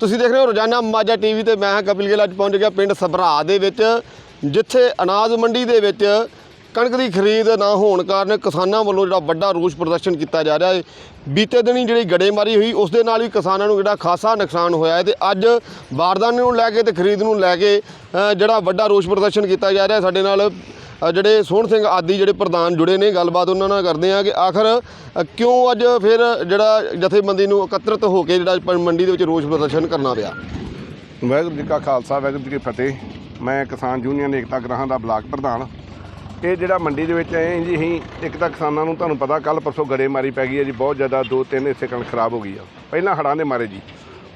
ਤੁਸੀਂ ਦੇਖ ਰਹੇ ਹੋ ਰੋਜ਼ਾਨਾ ਮਾਝਾ ਟੀਵੀ ਤੇ ਮੈਂ ਹਾਂ ਕਪਿਲ ਗਿੱਲ, ਅੱਜ ਪਹੁੰਚ ਗਿਆ ਪਿੰਡ ਸਭਰਾ ਦੇ ਵਿੱਚ, ਜਿੱਥੇ ਅਨਾਜ ਮੰਡੀ ਦੇ ਵਿੱਚ ਕਣਕ ਦੀ ਖਰੀਦ ਨਾ ਹੋਣ ਕਾਰਨ ਕਿਸਾਨਾਂ ਵੱਲੋਂ ਜਿਹੜਾ ਵੱਡਾ ਰੋਸ ਪ੍ਰਦਰਸ਼ਨ ਕੀਤਾ ਜਾ ਰਿਹਾ ਹੈ। ਬੀਤੇ ਦਿਨੀ ਜਿਹੜੀ ਗੜੇਮਾਰੀ ਹੋਈ, ਉਸ ਦੇ ਨਾਲ ਵੀ ਕਿਸਾਨਾਂ ਨੂੰ ਜਿਹੜਾ ਖਾਸਾ ਨੁਕਸਾਨ ਹੋਇਆ ਹੈ ਤੇ ਅੱਜ ਬਾਰਦਾਨੇ ਨੂੰ ਲੈ ਕੇ ਤੇ ਖਰੀਦ ਨੂੰ ਲੈ ਕੇ ਜਿਹੜਾ ਵੱਡਾ ਰੋਸ ਪ੍ਰਦਰਸ਼ਨ ਕੀਤਾ ਜਾ ਰਿਹਾ ਸਾਡੇ ਨਾਲ ਜਿਹੜੇ ਸੋਹਣ ਸਿੰਘ ਆਦੀ ਜਿਹੜੇ ਪ੍ਰਧਾਨ ਜੁੜੇ ਨੇ, ਗੱਲਬਾਤ ਉਹਨਾਂ ਨਾਲ ਕਰਦੇ ਆ ਕਿ ਆਖਰ ਕਿਉਂ ਅੱਜ ਫਿਰ ਜਿਹੜਾ ਜਥੇਬੰਦੀ ਨੂੰ ਇਕੱਤਰਿਤ ਹੋ ਕੇ ਜਿਹੜਾ ਮੰਡੀ ਦੇ ਵਿੱਚ ਰੋਸ ਪ੍ਰਦਰਸ਼ਨ ਕਰਨਾ ਪਿਆ? ਵਾਹਿਗੁਰੂ ਜੀ ਕਾ ਖਾਲਸਾ, ਵਾਹਿਗੁਰੂ ਜੀ ਕੀ ਫਤਿਹ। ਮੈਂ ਕਿਸਾਨ ਯੂਨੀਅਨ ਏਕਤਾ ਗ੍ਰਾਹਾਂ ਦਾ ਬਲਾਕ ਪ੍ਰਧਾਨ। ਇਹ ਜਿਹੜਾ ਮੰਡੀ ਦੇ ਵਿੱਚ ਆਏ ਜੀ, ਅਸੀਂ ਇੱਕ ਤਾਂ ਕਿਸਾਨਾਂ ਨੂੰ ਤੁਹਾਨੂੰ ਪਤਾ ਕੱਲ ਪਰਸੋਂ ਗੜੇ ਮਾਰੀ ਪੈ ਗਈ ਹੈ ਜੀ, ਬਹੁਤ ਜ਼ਿਆਦਾ ਦੋ ਤਿੰਨ ਹਿੱਸੇ ਕਣਕ ਖਰਾਬ ਹੋ ਗਈ ਆ। ਪਹਿਲਾਂ ਹੜ੍ਹਾਂ ਦੇ ਮਾਰੇ ਜੀ।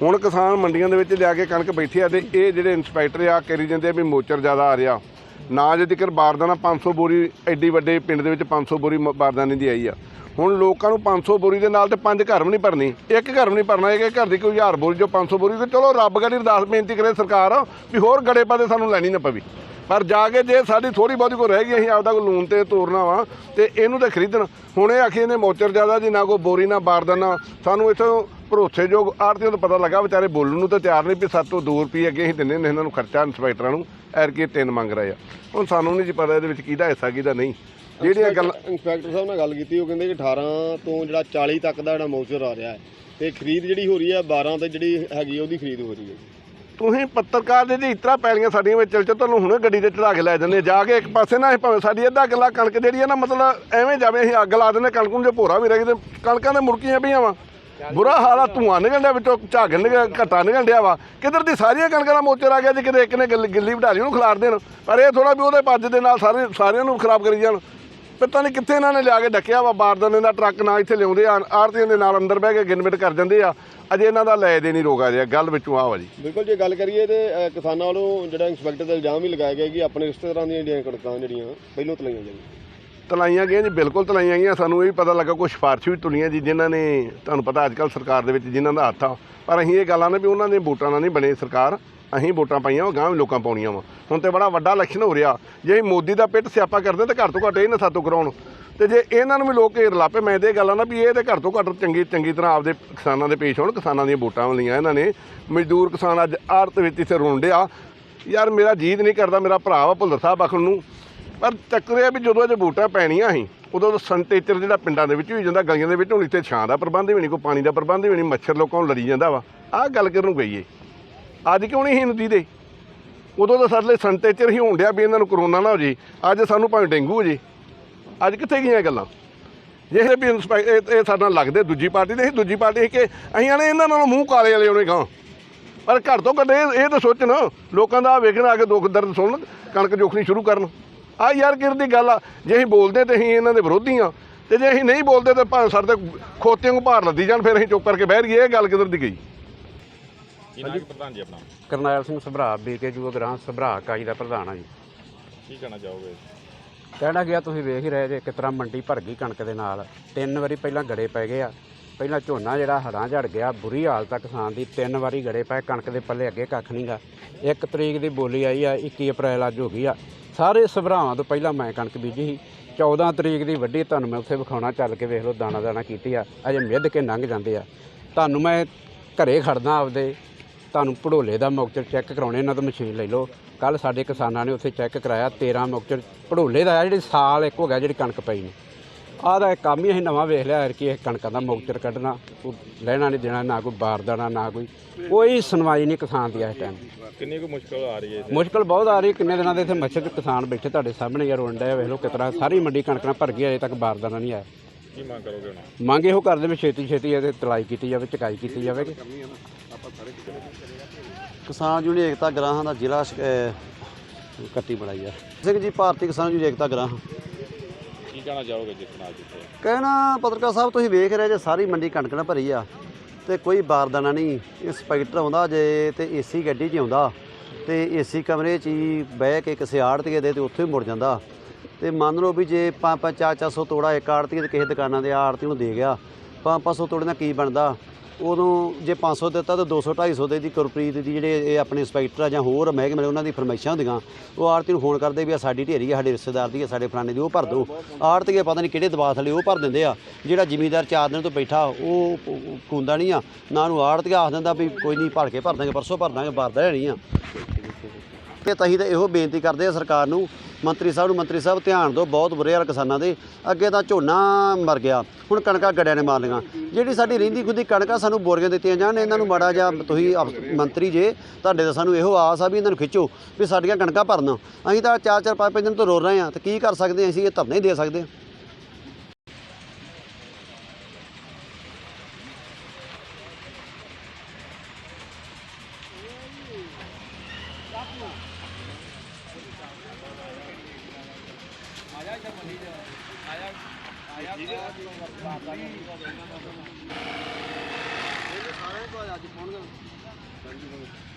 ਹੁਣ ਕਿਸਾਨ ਮੰਡੀਆਂ ਦੇ ਵਿੱਚ ਲਿਆ ਕੇ ਕਣਕ ਬੈਠੀ ਆ ਤੇ ਇਹ ਜਿਹੜੇ ਇੰਸਪੈਕਟਰ ਆ, ਕਰੀ ਜਾਂਦੇ ਆ ਵੀ ਮੋਚਰ ਜ਼ਿਆਦਾ ਆ ਰਿਹਾ। ਨਾ ਜੇ ਤੱਕ ਬਾਰਦਾਨਾ 500 ਬੋਰੀ, ਐਡੀ ਵੱਡੇ ਪਿੰਡ ਦੇ ਵਿੱਚ 500 ਬੋਰੀ ਮ- ਬਾਰਦਾਨੇ ਦੀ ਆਈ ਆ। ਹੁਣ ਲੋਕਾਂ ਨੂੰ 500 ਬੋਰੀ ਦੇ ਨਾਲ ਤੇ ਪੰਜ ਘਰ ਵੀ ਨਹੀਂ ਭਰਨੀ। ਇੱਕ ਘਰ ਵੀ ਨਹੀਂ ਭਰਨਾ, ਇੱਕ ਘਰ ਦੀ ਕੋਈ 1000 ਬੋਰੀ, ਜੋ 500 ਬੋਰੀ ਤੇ ਚਲੋ ਰੱਬ ਗੜੀ ਅਰਦਾਸ ਬੇਨਤੀ ਕਰੇ ਸਰਕਾਰ ਵੀ ਹੋਰ ਗੜੇ ਪਾ ਦੇ ਸਾਨੂੰ ਲੈਣੀ ਨਾ ਪਵੇ। ਪਰ ਜਾ ਕੇ ਜੇ ਸਾਡੀ ਥੋੜੀ ਬਹੁਤੀ ਕੋ ਰਹਿ ਗਈ, ਅਸੀਂ ਆਪਦਾ ਕੋ ਲੂਣ ਤੇ ਤੋਰਨਾ ਵਾ ਤੇ ਇਹਨੂੰ ਤਾਂ ਖਰੀਦਣ। ਹੁਣ ਇਹ ਆਖੀ ਨੇ ਮੋਚਰ ਜ਼ਿਆਦਾ ਜੀ ਨਾ ਕੋ ਬੋਰੀ ਨਾ, ਬਾਰਦਾਨਾ, ਸਾਨੂੰ ਇੱਥੋਂ ਭਰੋਸੇਯੋਗ ਆੜਤੀਆਂ ਤੋਂ ਪਤਾ ਲੱਗਾ ਵਿਚਾਰੇ ਬੋਲਣ ਨੂੰ ਤਾਂ ਤਿਆਰ ਨਹੀਂ ਵੀ ਸਾਡੇ ਤੋਂ 2 ਰੁਪਏ ਅੱਗੇ ਅਸੀਂ ਦਿੰਦੇ ਨੇ ਇਹਨਾਂ ਨੂੰ ਖਰਚਾ ਇੰਸਪੈਕਟਰਾਂ ਨੂੰ ਐਰ ਕੇ ਤਿੰਨ ਮੰਗ ਰਹੇ ਆ। ਹੁਣ ਸਾਨੂੰ ਨਹੀਂ ਜੀ ਪਤਾ ਇਹਦੇ ਵਿੱਚ ਕਿਹਦਾ ਹਿੱਸਾ ਕਿਹਦਾ ਨਹੀਂ। ਜਿਹੜੀਆਂ ਗੱਲ ਇੰਸਪੈਕਟਰ ਸਾਹਿਬ ਨਾਲ ਗੱਲ ਕੀਤੀ ਉਹ ਕਹਿੰਦੇ ਕਿ 18 ਤੋਂ ਜਿਹੜਾ 40 ਤੱਕ ਦਾ ਜਿਹੜਾ ਮੌਸਰ ਆ ਰਿਹਾ ਹੈ ਤੇ ਖਰੀਦ ਜਿਹੜੀ ਹੋ ਰਹੀ ਹੈ 12 ਤੇ ਜਿਹੜੀ ਹੈਗੀ ਹੈ ਉਹਦੀ ਖਰੀਦ ਹੋ ਰਹੀ ਹੈ ਤੁਸੀਂ ਪੱਤਰਕਾਰ ਦੇ ਜੀ ਇਤਰਾ ਪੈਲੀਆਂ ਸਾਡੀਆਂ ਵਿੱਚ ਚਲ ਚੋ ਤੁਹਾਨੂੰ ਹੁਣੇ ਗੱਡੀ ਤੇ ਚੜਾ ਕੇ ਲੈ ਜਾਂਦੇ ਜਾ ਕੇ ਇੱਕ ਪਾਸੇ ਨਾ ਭਾਵੇਂ ਸਾਡੀ ਅੱਧਾ ਕਿੱਲਾ ਕਣਕ ਜਿਹੜੀ ਹੈ ਨਾ ਮਤਲਬ ਐਵੇਂ ਜਾਵੇ ਅਸੀਂ ਅੱਗ ਲਾ ਦਿੰਦੇ ਕਣਕ ਨੂੰ ਜੇ ਭੋਰਾ ਵੀ ਰਹਿ ਗਈ ਤੇ ਕਣਕਾਂ ਦੇ ਮੁਰਕੀਆਂ ਪਈਆਂ ਵਾ। ਬੁਰਾ ਹਾਲ ਆ, ਧੂਆਂ ਨਿਕਲ ਡਿਆ ਵਿੱਚੋਂ, ਝਾਗ ਨਿਕਲ ਘਟਾ ਨਿਕਲ ਵਾ। ਕਿਧਰ ਦੀ ਸਾਰੀਆਂ ਕਣਕਾਂ ਦਾ ਮੋਚਰ ਆ ਗਿਆ ਜੇ, ਕਿਤੇ ਇੱਕ ਨੇ ਗਿੱਲ- ਗਿੱਲੀ ਵਢਾਲੀ ਨੂੰ ਖਿਲਾਰ ਦੇਣ। ਪਰ ਇਹ ਥੋੜਾ ਵੀ ਉਹਦੇ ਪੱਜ ਦੇ ਨਾਲ ਸਾਰੇ ਸਾਰਿਆਂ ਨੂੰ ਖਰਾਬ ਕਰੀ ਜਾਣ। ਪਤਾ ਨਹੀਂ ਕਿੱਥੇ ਇਹਨਾਂ ਨੇ ਲਿਆ ਕੇ ਡੱਕਿਆ ਵਾ, ਬਾਰਦਾਨੇ ਦਾ ਟਰੱਕ ਨਾ ਇੱਥੇ ਲਿਆਉਂਦੇ ਆ ਆਰਤੀਆਂ ਦੇ ਨਾਲ ਅੰਦਰ ਬਹਿ ਕੇ ਗਿਣਮਿਟ ਕਰ ਜਾਂਦੇ ਆ। ਅਜੇ ਇਹਨਾਂ ਦਾ ਲੈ ਦੇ ਨਹੀਂ ਰੋਗਾ ਜਿਆ ਗੱਲ ਵਿੱਚੋਂ ਆ ਵਾ ਜੀ। ਬਿਲਕੁਲ, ਜੇ ਗੱਲ ਕਰੀਏ ਤੇ ਕਿਸਾਨਾਂ ਵੱਲੋਂ ਜਿਹੜਾ ਇੰਸਪੈਕਟਰ ਦਾ ਇਲਜ਼ਾਮ ਵੀ ਲਗਾਇਆ ਗਿਆ ਕਿ ਆਪਣੇ ਰਿਸ਼ਤੇਦਾਰਾਂ ਦੀਆਂ ਜਿਹੜੀਆਂ ਕਣਕਾਂ ਜਿਹੜੀਆਂ, ਪਹਿਲੋਂ ਤਲਾਈਆਂ ਜਾਂਦੀਆਂ। ਤਲਾਈਆਂ ਗਈਆਂ ਜੀ, ਬਿਲਕੁਲ ਤਲਾਈਆਂ ਗਈਆਂ। ਸਾਨੂੰ ਇਹ ਵੀ ਪਤਾ ਲੱਗਾ ਕੁਝ ਸਿਫਾਰਸ਼ ਵੀ ਤੁਲੀਆਂ ਜੀ, ਜਿਨ੍ਹਾਂ ਨੇ ਤੁਹਾਨੂੰ ਪਤਾ ਅੱਜ ਕੱਲ੍ਹ ਸਰਕਾਰ ਦੇ ਵਿੱਚ ਜਿਨ੍ਹਾਂ ਦਾ ਹੱਥ ਆ। ਪਰ ਅਸੀਂ ਇਹ ਗੱਲਾਂ ਨੇ ਵੀ ਉਹਨਾਂ ਦੇ ਵੋਟਾਂ ਨਾਲ ਨਹੀਂ ਬਣੇ ਸਰਕਾਰ। ਅਸੀਂ ਵੋਟਾਂ ਪਾਈਆਂ, ਉਹ ਗਾਂਹ ਵੀ ਲੋਕਾਂ ਪਾਉਣੀਆਂ ਵਾ। ਹੁਣ ਤੇ ਬੜਾ ਵੱਡਾ ਇਲੈਕਸ਼ਨ ਹੋ ਰਿਹਾ। ਜੇ ਅਸੀਂ ਮੋਦੀ ਦਾ ਪਿੱਟ ਸਿਆਪਾ ਕਰਦੇ ਤਾਂ ਘੱਟ ਤੋਂ ਘੱਟ ਇਹ ਨਾ ਸਾਤੋਂ ਕਰਾਉਣ। ਤੇ ਜੇ ਇਹਨਾਂ ਨੂੰ ਵੀ ਲੋਕ ਘੇਰ ਲਾਪੇ, ਮੈਂ ਤੇ ਇਹ ਗੱਲਾਂ ਨਾ ਵੀ ਇਹ ਤੇ ਘੱਟ ਤੋਂ ਘੱਟ ਚੰਗੀ ਚੰਗੀ ਤਰ੍ਹਾਂ ਆਪਦੇ ਕਿਸਾਨਾਂ ਦੇ ਪੇਸ਼ ਹੋਣ, ਕਿਸਾਨਾਂ ਦੀਆਂ ਵੋਟਾਂ ਲਈਆਂ ਇਹਨਾਂ ਨੇ। ਮਜ਼ਦੂਰ ਕਿਸਾਨ ਅੱਜ ਆੜਤ ਵਿੱਚ ਇੱਥੇ ਰੋਣ ਡਿਆ ਯਾਰ ਮੇਰਾ ਜੀਤ ਨਹੀਂ ਕਰਦਾ, ਮੇਰਾ ਭਰਾ ਵਾ ਭੁੱਲਰ ਸਾਹਿਬ ਆਖਣ ਨੂੰ। ਪਰ ਚੱਕਰ ਇਹ ਵੀ ਜਦੋਂ ਇਹ ਵੋਟਾਂ ਪੈਣੀਆਂ ਸੀ, ਉਦੋਂ ਤਾਂ ਸੰਟੇਚਰ ਜਿਹੜਾ ਪਿੰਡਾਂ ਦੇ ਵਿੱਚ ਹੋਈ ਜਾਂਦਾ, ਗਲੀਆਂ ਦੇ ਵਿੱਚ, ਹੁਣ ਇੱਥੇ ਛਾਂ ਦਾ ਪ੍ਰਬੰਧ ਵੀ ਨਹੀਂ, ਕੋਈ ਪਾਣੀ ਦਾ ਪ੍ਰਬੰਧ ਵੀ ਨਹੀਂ, ਮੱਛਰ ਲੋਕਾਂ ਨੂੰ ਲੜੀ ਜਾਂਦਾ ਵਾ। ਆਹ ਗੱਲ ਕਰਨ ਨੂੰ ਗਈ ਏ। ਅੱਜ ਕਿਉਂ ਨਹੀਂ ਹਿੰਦੀ ਦੇ ਉਦੋਂ ਤਾਂ ਸਾਡੇ ਲਈ ਸੰਟੇਚਰ ਹੀ ਹੋਣ ਡਿਆ ਵੀ ਇਹਨਾਂ ਨੂੰ ਕਰੋਨਾ ਨਾ ਹੋ ਜੇ, ਅੱਜ ਸਾਨੂੰ ਭਾਵੇਂ ਡੇਂਗੂ ਹੋ ਜੇ। ਅੱਜ ਕਿੱਥੇ ਗਈਆਂ ਗੱਲਾਂ? ਜੇ ਵੀ ਇੰਸਪੈਕ- ਇਹ ਇਹ ਸਾਡੇ ਨਾਲ ਲੱਗਦੇ ਦੂਜੀ ਪਾਰਟੀ ਦੇ ਅਸੀਂ ਦੂਜੀ ਪਾਰਟੀ ਸੀ ਕਿ ਅਸੀਂ ਆਣੇ ਇਹਨਾਂ ਨਾਲੋਂ ਮੂੰਹ ਕਾਲੇ ਵਾਲੇ ਹੋਣੇ ਗਾਂ ਪਰ ਘਰ ਤੋਂ ਘੱਟ ਇਹ ਇਹ ਤਾਂ ਸੋਚਣ, ਲੋਕਾਂ ਦਾ ਵੇਖਣ ਆ ਕੇ ਦੁੱਖ ਦਰਦ ਸੁਣਨ, ਕਣਕ ਜੋਖਣੀ ਸ਼ੁਰੂ ਕਰਨ। ਆ ਯਾਰ ਕਿਰ ਦੀ ਗੱਲ ਆ ਜੇ ਅਸੀਂ ਬੋਲਦੇ ਤੇ ਅਸੀਂ ਇਹਨਾਂ ਦੇ ਵਿਰੋਧੀ ਆ ਤੇ ਜੇ ਅਸੀਂ ਨਹੀਂ ਬੋਲਦੇ ਤੇ ਭਾਵੇਂ ਸਾਡੇ ਤੇ ਖੋਤਿਆਂ ਨੂੰ ਭਾਰ ਲੱਦੀ ਜਾਣ ਫਿਰ ਅਸੀਂ ਚੁੱਪ ਕਰਕੇ ਬਹਿ ਗਏ ਇਹ ਗੱਲ ਕਿਧਰ ਦੀ ਗਈ? ਕੀ ਨਾਮ ਹੈ ਪ੍ਰਧਾਨ ਜੀ ਆਪਣਾ? ਕਰਨੈਲ ਸਿੰਘ ਸਭਰਾ ਬੀਕੇ ਜੂਆ ਗ੍ਰਾਂ ਸਭਰਾ ਕਾਜੀ ਦਾ ਪ੍ਰਧਾਨ ਆ ਜੀ। ਕੀ ਕਹਿਣਾ ਚਾਹੋਗੇ? ਕਹਿਣਾ ਗਿਆ ਤੁਸੀਂ ਵੇਖ ਹੀ ਰਹੇ ਜੇ ਕਿਸ ਤਰ੍ਹਾਂ ਮੰਡੀ ਭਰ ਗਈ ਕਣਕ ਦੇ ਨਾਲ। ਤਿੰਨ ਵਾਰੀ ਪਹਿਲਾਂ ਗੜੇ ਪੈ ਗਏ ਆ। ਪਹਿਲਾਂ ਝੋਨਾ ਜਿਹੜਾ ਹੜਾਂ ਝੜ ਗਿਆ ਬੁਰੀ ਹਾਲਤ ਆ ਕਿਸਾਨ ਦੀ ਤਿੰਨ ਵਾਰੀ ਗੜੇ ਪਏ ਕਣਕ ਦੇ ਪੱਲੇ ਅੱਗੇ ਕੱਖ ਨਹੀਂਗਾ ਇੱਕ ਤਰੀਕ ਦੀ ਬੋਲੀ ਆਈ ਆ 21 ਅਪ੍ਰੈਲ ਅੱਜ ਹੋ ਗਈ ਆ। ਸਾਰੇ ਸਭਰਾਵਾਂ ਤੋਂ ਪਹਿਲਾਂ ਮੈਂ ਕਣਕ ਬੀਜੀ ਸੀ। 14 ਤਰੀਕ ਦੀ ਵੱਡੀ ਤੁਹਾਨੂੰ ਮੈਂ ਉੱਥੇ ਵਿਖਾਉਣਾ, ਚੱਲ ਕੇ ਵੇਖ ਲਓ, ਦਾਣਾ ਦਾਣਾ ਕੀਤੀ ਆ। ਅਜੇ ਮਿੱਧ ਕੇ ਲੰਘ ਜਾਂਦੇ ਆ। ਤੁਹਾਨੂੰ ਮੈਂ ਘਰੇ ਖੜਦਾ ਆਪਦੇ। ਤੁਹਾਨੂੰ ਭੜੋਲੇ ਦਾ ਮੌਕਚਰ ਚੈੱਕ ਕਰਾਉਣੇ, ਇਹਨਾਂ ਤੋਂ ਮਸ਼ੀਨ ਲੈ ਲਓ। ਕੱਲ ਸਾਡੇ ਕਿਸਾਨਾਂ ਨੇ ਉੱਥੇ ਚੈੱਕ ਕਰਾਇਆ 13 ਮੌਕਚਰ ਭੜੋਲੇ ਦਾ ਆ, ਜਿਹੜੀ ਸਾਲ ਇੱਕ ਹੋ ਗਿਆ ਜਿਹੜੀ ਕਣਕ ਪਈ ਨੇ। ਆਹ ਦਾ ਇੱਕ ਕੰਮ ਹੀ ਅਸੀਂ ਨਵਾਂ ਵੇਖ ਲਿਆ ਕਿ ਇਹ ਕਣਕਾਂ ਦਾ ਮੌਕਚਰ ਕੱਢਣਾ ਕੋਈ ਲੈਣਾ ਨਹੀਂ ਦੇਣਾ ਨਾ ਕੋਈ ਬਾਰਦਾਨਾ ਨਾ ਕੋਈ। ਕੋਈ ਸੁਣਵਾਈ ਨਹੀਂ ਕਿਸਾਨ ਦੀ ਇਸ ਟਾਈਮ ਕਿੰਨੀ ਕੁ ਮੁਸ਼ਕਲ ਆ ਰਹੀ ਹੈ? ਮੁਸ਼ਕਲ ਬਹੁਤ ਆ ਰਹੀ ਕਿੰਨੇ ਦਿਨਾਂ ਦੇ ਇੱਥੇ ਮੱਛਰ ਕਿਸਾਨ ਬੈਠੇ ਤੁਹਾਡੇ ਸਾਹਮਣੇ ਯਾਰ ਰੋਂਡਾ ਵੇਖ ਲਓ ਕਿਸ ਤਰ੍ਹਾਂ ਸਾਰੀ ਮੰਡੀ ਕਣਕ ਨਾਲ ਭਰ ਗਈ ਅਜੇ ਤੱਕ ਬਾਰਦਾਨਾ ਨਹੀਂ ਆਇਆ। ਕੀ ਮੰਗ ਕਰੋਗੇ ਹੁਣ? ਮੰਗ ਇਹੋ ਕਰਦੇ ਵੀ ਛੇਤੀ ਛੇਤੀ ਇਹਦੇ ਤਲਾਈ ਕੀਤੀ ਜਾਵੇ ਚਕਾਈ ਕੀਤੀ ਜਾਵੇ। ਕਿ ਕਿਸਾਨ ਯੂਨੀਅਨ ਏਕਤਾ ਗ੍ਰਾਹਾਂ ਦਾ ਜ਼ਿਲ੍ਹਾ ਕੱਟੀ ਬਣਾਈ ਆ। ਸਿੰਘ ਜੀ ਭਾਰਤੀ ਕਿਸਾਨ ਯੂਨੀਅਨ ਏਕਤਾ ਗ੍ਰਾਹਾਂ। ਕੀ ਕਹਿਣਾ ਚਾਹੋਗੇ ਜਿਸ ਜਿੱਥੇ? ਕਹਿਣਾ, ਪੱਤਰਕਾਰ ਸਾਹਿਬ, ਤੁਸੀਂ ਵੇਖ ਰਹੇ ਜੇ ਸਾਰੀ ਮੰਡੀ ਕਣਕ ਨਾਲ ਭਰੀ ਆ ਤੇ ਕੋਈ ਬਾਰਦਾਨਾ ਨਹੀਂ। ਇੰਸਪੈਕਟਰ ਆਉਂਦਾ ਜੇ ਤੇ ਏਸੀ ਗੱਡੀ 'ਚ ਆਉਂਦਾ ਤੇ ਏਸੀ ਕਮਰੇ 'ਚ ਹੀ ਬਹਿ ਕੇ ਕਿਸੇ ਆੜਤੀਏ ਦੇ ਤੇ ਉੱਥੇ ਹੀ ਮੁੜ ਜਾਂਦਾ। ਤੇ ਮੰਨ ਲਓ ਵੀ ਜੇ 5-5 4-400 ਤੋੜਾ ਇੱਕ ਆੜਤੀ ਤੇ ਕਿਸੇ ਦੁਕਾਨਾਂ ਦੇ ਆੜਤੀ ਨੂੰ ਦੇ ਗਿਆ 5-500 ਤੋੜੇ ਨਾਲ ਕੀ ਬਣਦਾ? ਉਦੋਂ ਜੇ 500 ਦਿੱਤਾ ਤਾਂ 200 250 ਦੇ ਦੀ ਗੁਰਪ੍ਰੀਤ ਦੀ ਜਿਹੜੇ ਇਹ ਆਪਣੇ ਇੰਸਪੈਕਟਰ ਆ ਜਾਂ ਹੋਰ ਮਹਿਕਮੇ ਉਹਨਾਂ ਦੀ ਫਰਮਾਇਸ਼ਾਂ ਹੁੰਦੀਆਂ। ਉਹ ਆੜਤੀ ਨੂੰ ਫੋਨ ਕਰਦੇ ਵੀ ਆ ਸਾਡੀ ਢੇਰੀ ਆ, ਸਾਡੇ ਰਿਸ਼ਤੇਦਾਰ ਦੀ ਆ, ਸਾਡੇ ਫਲਾਣੇ ਦੀ, ਉਹ ਭਰ ਦਿਓ। ਆੜਤੀਏ ਪਤਾ ਨਹੀਂ ਕਿਹੜੇ ਦਬਾਅ ਥੱਲੇ ਉਹ ਭਰ ਦਿੰਦੇ ਆ। ਜਿਹੜਾ ਜ਼ਿਮੀਂਦਾਰ ਚਾਰ ਦਿਨ ਤੋਂ ਬੈਠਾ, ਉਹ ਕੁੰਦਾ ਨਹੀਂ ਆ। ਨਾ ਉਹਨੂੰ ਆੜਤੀਆ ਆਖ ਦਿੰਦਾ ਵੀ ਕੋਈ ਨਹੀਂ, ਭਰ ਕੇ ਭਰ ਦਾਂਗੇ, ਪਰਸੋਂ ਭਰ ਦਾਂਗੇ ਭਰਦਾ ਨਹੀਂ ਆ ਤੇ ਤਹੀਂ ਤਾਂ ਇਹੋ ਬੇਨਤੀ ਕਰਦੇ ਆ ਸਰਕਾਰ ਨੂੰ, ਮੰਤਰੀ ਸਾਹਿਬ ਨੂੰ, ਮੰਤਰੀ ਸਾਹਿਬ ਧਿਆਨ ਦਿਓ, ਬਹੁਤ ਬੁਰੇ ਹਾਲ ਕਿਸਾਨਾਂ ਦੇ, ਅੱਗੇ ਤਾਂ ਝੋਨਾ ਮਰ ਗਿਆ, ਹੁਣ ਕਣਕਾਂ ਗੜਿਆਂ ਨੇ ਮਾਰ ਲਈਆਂ। ਜਿਹੜੀ ਸਾਡੀ ਰਹਿੰਦੀ ਖੁੱਦੀ ਕਣਕਾਂ ਸਾਨੂੰ ਬੋਰੀਆਂ ਦਿੱਤੀਆਂ ਜਾਣ, ਇਹਨਾਂ ਨੂੰ ਮਾੜਾ ਜਿਹਾ ਤੁਸੀਂ ਅਫ- ਮੰਤਰੀ ਜੇ, ਤੁਹਾਡੇ ਤਾਂ ਸਾਨੂੰ ਇਹੋ ਆਸ ਆ ਵੀ ਇਹਨਾਂ ਨੂੰ ਖਿੱਚੋ, ਵੀ ਸਾਡੀਆਂ ਕਣਕਾਂ ਭਰਨ। ਅਸੀਂ ਤਾਂ ਚਾਰ ਚਾਰ ਪੰਜ ਪੰਜ ਦਿਨ ਤੋਂ ਰੋ ਰਹੇ ਆ ਤੇ ਕੀ ਕਰ ਸਕਦੇ ਹਾਂ ਅਸੀਂ, ਇਹ ਧਰਨੇ ਹੀ ਦੇ ਸਕਦੇ ਹਾਂ।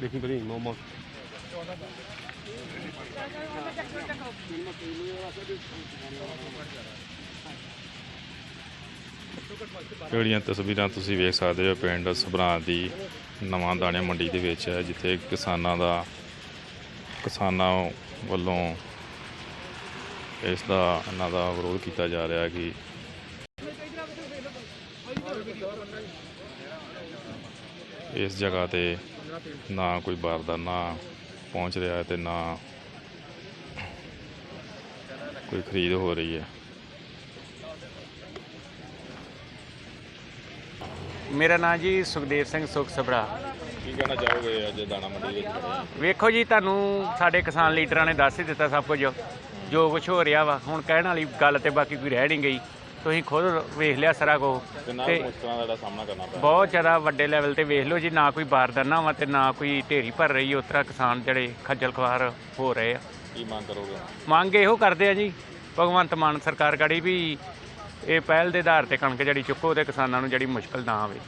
ਦੇਖੀ ਬਰੀ ਮੋਮੋ ਜਿਹੜੀਆਂ ਤਸਵੀਰਾਂ ਤੁਸੀਂ ਵੇਖ ਸਕਦੇ ਹੋ ਪਿੰਡ ਸਭਰਾ ਦੀ ਨਵਾਂ ਦਾਣੇ ਮੰਡੀ ਦੇ ਵਿੱਚ ਹੈ, ਜਿੱਥੇ ਕਿਸਾਨਾਂ ਦਾ ਕਿਸਾਨਾਂ ਵੱਲੋਂ ਇਸ ਦਾ ਇਹਨਾਂ ਦਾ ਵਿਰੋਧ ਕੀਤਾ ਜਾ ਰਿਹਾ ਕਿ ਇਸ ਜਗ੍ਹਾ ਤੇ ਨਾ ਕੋਈ ਬਾਰਦਾਨਾ ਪਹੁੰਚ ਰਿਹਾ ਹੈ ਤੇ ਨਾ ਕੋਈ ਖਰੀਦ ਹੋ ਰਹੀ ਹੈ। ਮੇਰਾ ਨਾਂ ਜੀ ਸੁਖਦੇਵ ਸਿੰਘ ਸੁਖ ਸਭਰਾ। ਕੀ ਕਹਿਣਾ ਚਾਹੋਗੇ ਅੱਜ ਦਾਣਾ ਮੰਡੀ ਵਿੱਚ? ਵੇਖੋ ਜੀ ਤੁਹਾਨੂੰ ਸਾਡੇ ਕਿਸਾਨ ਲੀਡਰਾਂ ਨੇ ਦੱਸ ਹੀ ਦਿੱਤਾ ਸਭ ਕੁਝ। ਜੋ ਕੁਝ ਹੋ ਰਿਹਾ ਵਾ ਹੁਣ ਕਹਿਣ ਵਾਲੀ ਗੱਲ ਤੇ ਬਾਕੀ ਕੋਈ ਰਹਿ ਨਹੀਂ ਗਈ। ਤੁਸੀਂ ਖੁਦ ਵੇਖ ਲਿਆ ਸਾਰਾ ਕੁਛ। ਕਿੰਨਾ ਤੇ ਮੁਸ਼ਕਲਾਂ ਦਾ ਜਿਹੜਾ ਸਾਹਮਣਾ ਕਰਨਾ ਪਿਆ। ਬਹੁਤ ਜ਼ਿਆਦਾ ਵੱਡੇ ਲੈਵਲ ਤੇ ਵੇਖ ਲਓ ਜੀ ਨਾ ਕੋਈ ਬਾਰਦਾਨਾ ਵਾ ਤੇ ਨਾ ਕੋਈ ਢੇਰੀ ਭਰ ਰਹੀ ਉਸ ਤਰ੍ਹਾਂ ਕਿਸਾਨ ਜਿਹੜੇ ਖੱਜਲ ਖਵਾਰ ਹੋ ਰਹੇ ਆ। ਕੀ ਮੰਗ ਕਰੋਗੇ? ਮੰਗ ਇਹੋ ਕਰਦੇ ਆ ਜੀ ਭਗਵੰਤ ਮਾਨ ਸਰਕਾਰ ਕੜੀ ਵੀ ਇਹ ਪਹਿਲ ਦੇ ਆਧਾਰ ਤੇ ਕਣਕ ਜਿਹੜੀ ਚੁੱਕੋ ਤੇ ਕਿਸਾਨਾਂ ਨੂੰ ਜਿਹੜੀ ਮੁਸ਼ਕਲ ਨਾ ਆਵੇ।